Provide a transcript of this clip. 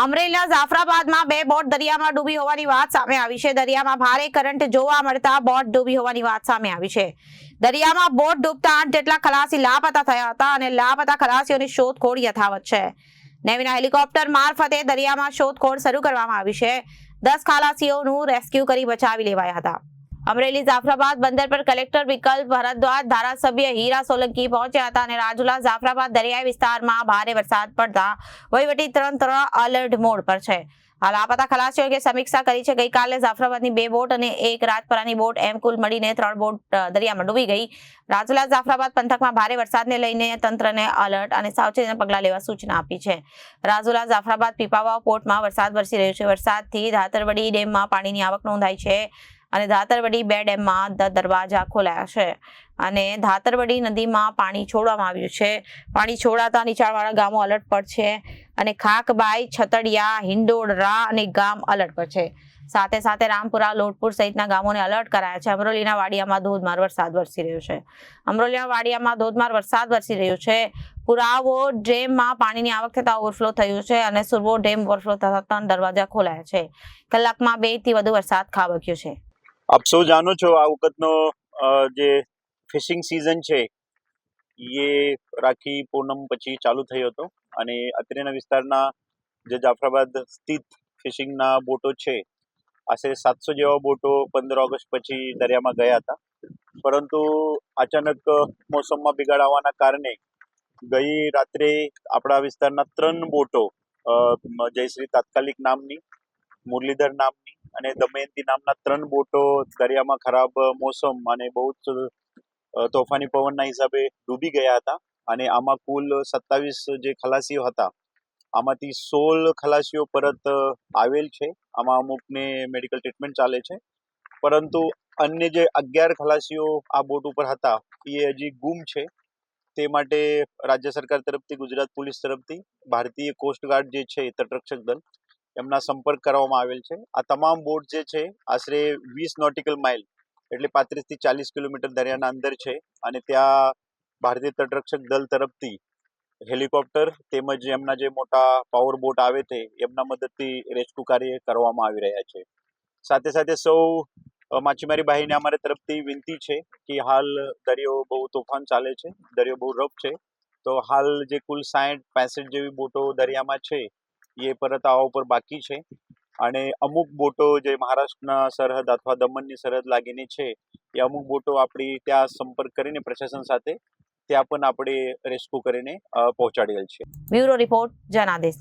અમરેલીના જાફરાબાદમાં બે બોટ દરિયામાં ડૂબી હોવાની વાત સામે આવી છે. દરિયામાં ભારે કરંટ જોવા મળતા બોટ ડૂબી હોવાની વાત સામે આવી છે. દરિયામાં બોટ ડૂબતા આઠ જેટલા ખલાસી લાપતા થયા હતા અને લાપતા ખલાસીઓની શોધખોળ યથાવત છે. નેવીના હેલિકોપ્ટર મારફતે દરિયામાં શોધખોળ શરૂ કરવામાં આવી છે. દસ ખલાસીઓનું રેસ્ક્યુ કરી બચાવી લેવાયા હતા. અમરેલી જાફરાબાદ બંદર પર કલેક્ટર વિકલ્પ ભરદ્વાજ ધારાસભ્ય હીરા સોલંકી પહોંચ્યા હતા અને રાજુલા જાફરાબાદ દરિયાઈ વિસ્તારમાં ભારે વરસાદ પડતા વહીવટી તંત્ર અલર્ટ મોડ પર છે. હાલ આપાતા ખલાસીઓ કે સમીક્ષા કરી છે. ગઈકાલે જાફરાબાદની બે બોટ અને એક રાજપરાની બોટ એમ કુલ મળીને ત્રણ બોટ દરિયામાં ડૂબી ગઈ. રાજુલા જાફરાબાદ પંથકમાં ભારે વરસાદને લઈને તંત્રને અલર્ટ અને સાવચેતીના પગલાં લેવા સૂચના આપી છે. રાજુલા જાફરાબાદ પીપાવાવ પોર્ટમાં વરસાદ વરસી રહ્યો છે. વરસાદથી ધાતરવડી ડેમમાં પાણીની આવક નોંધાઈ છે. અને ધાતરવડી બે ડેમમાં દરવાજા ખોલાયા છે. અને ધાતરવડી નદીમાં પાણી છોડવામાં આવ્યું છે. પાણી છોડાતા નીચાણવાળા ગામો અલર્ટ પર છે અને ખાકબાઈ, છતડિયા હિંડોળરા અને ગામ અલર્ટ પર છે. સાથે સાથે રામપુરા, લોટપુર સહિતના ગામોને અલર્ટ કરાયા છે. અમરોલીના વાડિયામાં ધોધમાર વરસાદ વરસી રહ્યો છે. અમરોલીના વાડિયામાં ધોધમાર વરસાદ વરસી રહ્યો છે. પુરાવો ડેમમાં પાણીની આવક થતા ઓવરફ્લો થયું છે અને સુરવો ડેમ ઓવરફ્લો થતા ત્રણ દરવાજા ખોલાયા છે. કલાકમાં બેથી વધુ વરસાદ ખાબક્યો છે. આપ સૌ જાણો છો આ વખતનો જે ફિશિંગ સિઝન છે એ રાખી પૂનમ પછી ચાલુ થયો હતો. અને અત્રેના વિસ્તારના જે જાફરાબાદ સ્થિત ફિશિંગના બોટો છે, આશરે સાતસો જેવા બોટો પંદર ઓગસ્ટ પછી દરિયામાં ગયા હતા. પરંતુ અચાનક મોસમમાં બિગાડ આવવાના કારણે ગઈ રાત્રે આપણા વિસ્તારના ત્રણ બોટો જયશ્રી તાત્કાલિક નામની, મુરલીધર નામની અને દમયંતી નામના ત્રણ બોટો દરિયામાં ખરાબ મોસમ અને બહુ જ તોફાની પવનના હિસાબે ડૂબી ગયા હતા. અને આમાં કુલ સત્તાવીસ જે ખલાસીઓ હતા, આમાંથી સોળ ખલાસીઓ પરત આવેલ છે. આમાં અમુકને મેડિકલ ટ્રીટમેન્ટ ચાલે છે. પરંતુ અન્ય જે અગિયાર ખલાસીઓ આ બોટ ઉપર હતા, એ હજી ગુમ છે. તે માટે રાજ્ય સરકાર તરફથી, ગુજરાત પોલીસ તરફથી, ભારતીય કોસ્ટગાર્ડ જે છે તટરક્ષક દળ એમના સંપર્ક કરવામાં આવેલ છે. આ તમામ બોટ જે છે, આશરે વીસ નોટિકલ માઇલ, એટલે પાંત્રીસથી ચાલીસ કિલોમીટર દરિયાના અંદર છે અને ત્યાં ભારતીય તટરક્ષક દળ તરફથી હેલિકોપ્ટર તેમજ એમના જે મોટા પાવર બોટ આવે છે, એમના મદદથી રેસ્ક્યુ કાર્ય કરવામાં આવી રહ્યા છે. સાથે સાથે સૌ માછીમારી ભાઈને અમારા તરફથી વિનંતી છે કે હાલ દરિયો બહુ તોફાન ચાલે છે, દરિયો બહુ રફ છે. તો હાલ જે કુલ સાઠ પાસઠ જેવી બોટો દરિયામાં છે એ પરત આવવા ઉપર બાકી છે. અને અમુક બોટો જે મહારાષ્ટ્રના સરહદ અથવા દમણની સરહદ લાગીને છે, એ અમુક બોટો આપણી ત્યાં સંપર્ક કરીને પ્રશાસન સાથે ત્યાં પણ આપણે રેસ્ક્યુ કરીને પહોંચાડેલ છે. Bureau report Janadesh.